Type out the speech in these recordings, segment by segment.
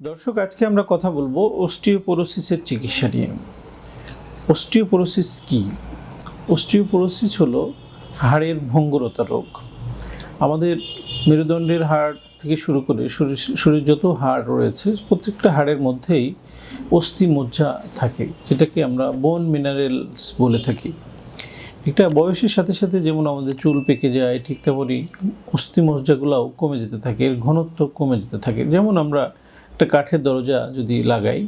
দর্শক, আজকে আমরা কথা বলব অস্টিওপোরোসিসের চিকিৎসা নিয়ে। অস্টিওপোরোসিস কি? অস্টিওপোরোসিস হলো হাড়ের ভঙ্গুরতা রোগ। আমাদের মেরুদণ্ডের হাড় থেকে শুরু করে শরীর শরীর যত হাড় রয়েছে, প্রত্যেকটা হাড়ের মধ্যেই অস্থি মজ্জা থাকে, যেটাকে আমরা বোন মিনারেলস বলে থাকি। একটা বয়সের সাথে সাথে যেমন আমাদের চুল পেকে যায়, ঠিক তেমনই অস্থি মজ্জাগুলোও কমে যেতে থাকে, এর ঘনত্ব কমে যেতে থাকে। যেমন আমরা একটা কাঠের দরজা যদি লাগাই,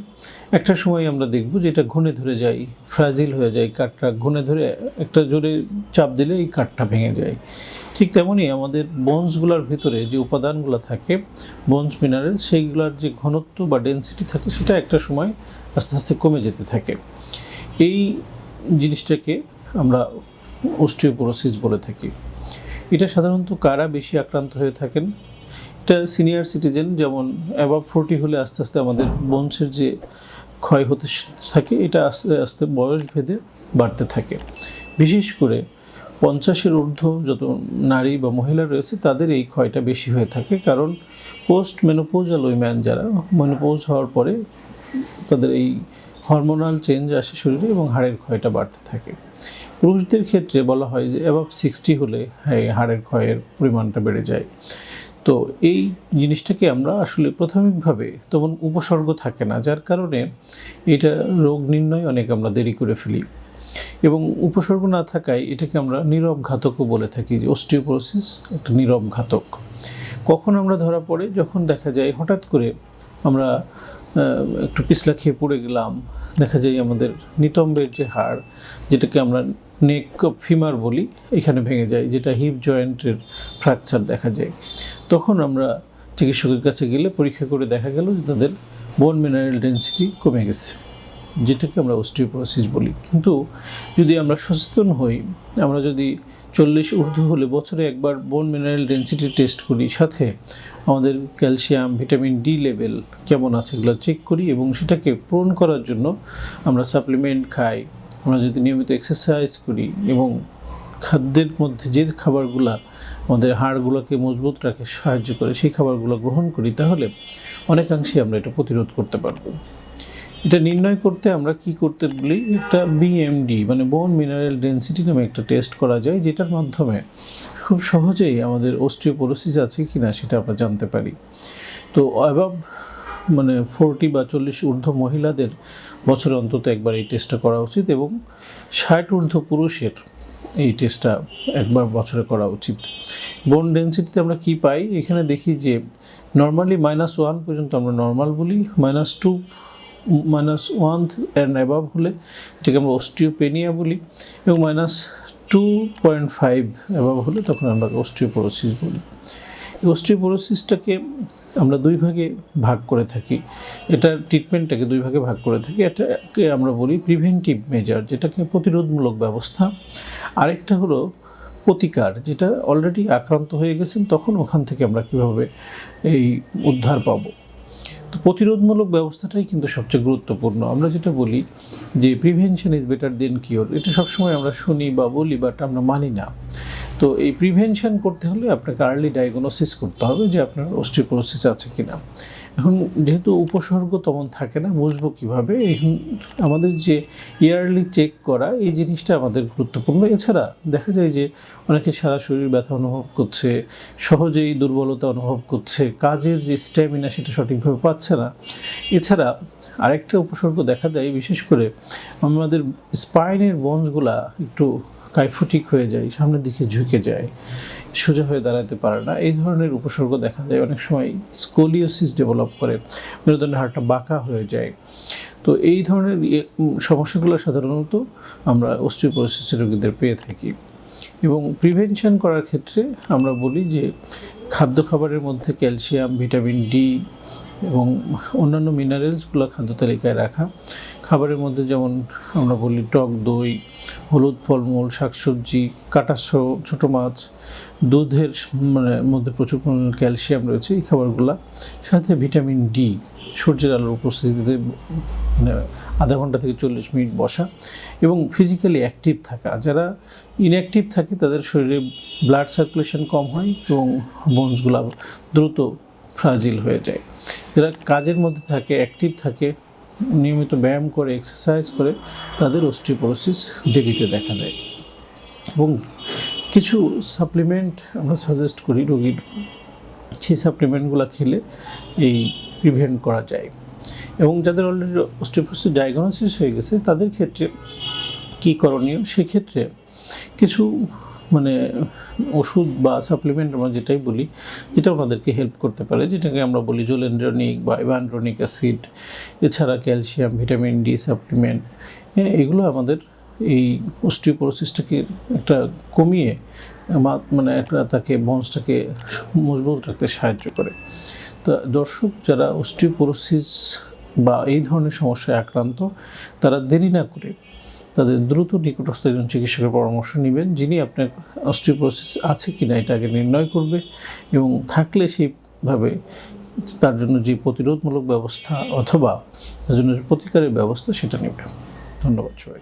একটা সময় আমরা দেখব যে এটা ঘুনে ধরে যায়, ফ্রাজিল হয়ে যায়, কাঠটা ঘুনে ধরে একটা জোরে চাপ দিলে এই কাঠটা ভেঙে যায়। ঠিক তেমনই আমাদের বোনসগুলোর ভিতরে যে উপাদানগুলো থাকে বন্স মিনারেল সেইগুলোর যে ঘনত্ব বা ডেন্সিটি থাকে, সেটা একটা সময় আস্তে আস্তে কমে যেতে থাকে। এই জিনিসটাকে আমরা অস্টিওপোরোসিস বলে থাকি। এটা সাধারণত কারা বেশি আক্রান্ত হয়ে থাকেন? এটা সিনিয়র সিটিজেন যেমন অ্যাবাভ ফোরটি হলে আস্তে আস্তে আমাদের বংশের যে ক্ষয় হতে থাকে, এটা আস্তে আস্তে বয়স ভেদে বাড়তে থাকে। বিশেষ করে পঞ্চাশের ঊর্ধ্ব যত নারী বা মহিলা রয়েছে, তাদের এই ক্ষয়টা বেশি হয়ে থাকে। কারণ পোস্ট মেনোপোজাল উইম্যান যারা মেনোপোজ হওয়ার পরে তাদের এই হরমোনাল চেঞ্জ আসে শরীরে এবং হাড়ের ক্ষয়টা বাড়তে থাকে। পুরুষদের ক্ষেত্রে বলা হয় যে অ্যাবাভ সিক্সটি হলে এই হাড়ের ক্ষয়ের পরিমাণটা বেড়ে যায়। তো এই জিনিসটাকে আমরা আসলে প্রাথমিকভাবে তেমন উপসর্গ থাকে না, যার কারণে এটা রোগ নির্ণয় অনেক আমরা দেরি করে ফেলি। এবং উপসর্গ না থাকায় এটাকে আমরা নীরব ঘাতকও বলে থাকি যে অস্টিওপোরোসিস একটা নীরব ঘাতক কখন আমরা ধরা পড়ে? যখন দেখা যায় হঠাৎ করে আমরা একটু পিছলা খেয়ে পড়ে গেলাম, দেখা যায় আমাদের নিতম্বের যে হাড়, যেটাকে আমরা নেক ফিমার বলি, এখানে ভেঙে যায়, যেটা হিপ জয়েন্টের ফ্র্যাকচার দেখা যায়। তখন আমরা চিকিৎসকের কাছে গেলে পরীক্ষা করে দেখা গেল যে তাদের বোন মিনারেল ডেন্সিটি কমে গেছে, যেটাকে আমরা অস্টিওপোরোসিস বলি। কিন্তু যদি আমরা সচেতন হই, আমরা যদি চল্লিশ ঊর্ধ্ব হলে বছরে একবার বোন মিনারেল ডেন্সিটি টেস্ট করি, সাথে আমাদের ক্যালসিয়াম ভিটামিন ডি লেভেল কেমন আছে এগুলো চেক করি এবং সেটাকে পূরণ করার জন্য আমরা সাপ্লিমেন্ট খাই আমরা যদি নিয়মিত এক্সারসাইজ করি এবং খাদ্যের মধ্যে যে খাবারগুলো আমাদের হাড়গুলোকে মজবুত রাখে, সাহায্য করে, সেই খাবারগুলো গ্রহণ করি, তাহলে অনেকাংশে আমরা এটা প্রতিরোধ করতে পারব। এটা নির্ণয় করতে আমরা কি করতে বলি? একটা বিএমডি মানে বোন মিনারেল ডেন্সিটি নামে একটা টেস্ট করা যায়, যেটার মাধ্যমে খুব সহজেই আমাদের অস্টিওপোরোসিস আছে কি না সেটা আমরা জানতে পারি। তো অ্যাবাব মানে ফোরটি বা চল্লিশ ঊর্ধ্ব মহিলাদের বছরে অন্তত একবার এই টেস্টটা করা উচিত এবং ষাট ঊর্ধ্ব পুরুষের এই টেস্টটা একবার বছরে করা উচিত। বোন ডেন্সিটিতে আমরা কি পাই? এখানে দেখি যে নর্মালি মাইনাস ওয়ান পর্যন্ত আমরা নর্মাল বলি minus two minus one and above হলে এটাকে আমরা অস্টিওপেনিয়া বলি এবং minus two point five above হলে তখন আমরা অস্টিওপোরোসিস বলি। এই অস্টিওপোরোসিসটাকে আমরা দুই ভাগে ভাগ করে থাকি। এটা ট্রিটমেন্টটাকে দুই ভাগে ভাগ করে থাকি। এটাকে আমরা বলি প্রিভেন্টিভ মেজার যেটাকে প্রতিরোধমূলক ব্যবস্থা। আরেকটা হলো প্রতিকার, যেটা অলরেডি আক্রান্ত হয়ে গেছেন, তখন ওখান থেকে আমরা কীভাবে এই উদ্ধার পাবো। তো প্রতিরোধমূলক ব্যবস্থাটাই কিন্তু সবচেয়ে গুরুত্বপূর্ণ। আমরা যেটা বলি যে prevention is better than cure এটা সবসময় আমরা শুনি বা বলি বাট আমরা মানি না। তো এই প্রিভেনশন করতে হলে আপনাকে আর্লি ডায়াগনোসিস করতে হবে যে আপনার অস্টিওপোরোসিস আছে কি না এখন যেহেতু উপসর্গ তেমন থাকে না, বুঝব কীভাবে? এখন আমাদের যে ইয়ারলি চেক করা, এই জিনিসটা আমাদের গুরুত্বপূর্ণ। এছাড়া দেখা যায় যে অনেকে সারা শরীর ব্যথা অনুভব করছে, সহজেই দুর্বলতা অনুভব করছে, কাজের যে স্ট্যামিনা সেটা সঠিকভাবে পাচ্ছে না। এছাড়া আরেকটা উপসর্গ দেখা দেয়, বিশেষ করে আমাদের স্পাইনের বোনসগুলা একটু কাইফোটিক হয়ে যায় সামনের দিকে ঝুঁকে যায় সোজা হয়ে দাঁড়াতে পারে না। এই ধরনের উপসর্গ দেখা যায় অনেক সময় স্কোলিওসিস ডেভেলপ করে মেরুদণ্ডের হাড়টা বাঁকা হয়ে যায়। তো এই ধরনের ইয়ে, সমস্যাগুলো সাধারণত আমরা অস্টিওপোরোসিসের রোগীদের পেয়ে থাকি। এবং প্রিভেনশন করার ক্ষেত্রে আমরা বলি যে খাদ্য খাবারের মধ্যে ক্যালসিয়াম ভিটামিন ডি এবং অন্যান্য মিনারেলসগুলো খাদ্য তালিকায় রাখা। খাবারের মধ্যে যেমন আমরা বলি টক দই হলুদ ফলমূল, শাকসবজি কাটা ছো- ছোটো মাছ, দুধের মানে মধ্যে প্রচুর পরিমাণে ক্যালসিয়াম রয়েছে এই খাবারগুলো। সাথে ভিটামিন ডি, সূর্যের আলোর উপস্থিতিতে মানে আধা ঘণ্টা থেকে চল্লিশ মিনিট বসা এবং ফিজিক্যালি অ্যাক্টিভ থাকা। যারা ইনঅ্যাক্টিভ থাকে, তাদের শরীরে ব্লাড সার্কুলেশন কম হয় এবং বোনসগুলো দ্রুত ফ্রাজিল হয়ে যায়। যারা কাজের মধ্যে থাকে অ্যাক্টিভ থাকে নিয়মিত ব্যায়াম করে এক্সারসাইজ করে তাদের অস্টিওপোরোসিস দেরিতে দেখা দেয়। এবং কিছু সাপ্লিমেন্ট আমরা সাজেস্ট করি রোগীর। সেই সাপ্লিমেন্টগুলো খেলে এই প্রিভেন্ট করা যায়। এবং যাদের অলরেডি অস্টিওপোরোসিস ডায়াগনোসিস হয়ে গেছে, তাদের ক্ষেত্রে কী করণীয়? সেক্ষেত্রে কিছু মানে ওষুধ বা সাপ্লিমেন্ট আমরা যেটাই বলি, যেটা ওনাদেরকে হেল্প করতে পারে। যেটাকে আমরা বলি জোলেন্ড্রনিক বা ইভান্ড্রনিক অ্যাসিড এছাড়া ক্যালসিয়াম ভিটামিন ডি সাপ্লিমেন্ট হ্যাঁ এগুলো আমাদের এই অস্টিওপোরোসিসটাকে একটা কমিয়ে মানে একটা তাকে বংশটাকে মজবুত রাখতে সাহায্য করে। তা দর্শক, যারা অস্টিওপোরোসিস বা এই ধরনের সমস্যায় আক্রান্ত, তারা দেরি না করে তাদের দ্রুত নিকটস্থ একজন চিকিৎসকের পরামর্শ নেবেন, যিনি আপনার অস্ট্রিপ্রোসিস আছে কি না এটা আগে নির্ণয় করবে এবং থাকলে সেইভাবে তার জন্য যে প্রতিরোধমূলক ব্যবস্থা অথবা তার জন্য যে প্রতিকারের ব্যবস্থা সেটা নেবে। ধন্যবাদ সবাই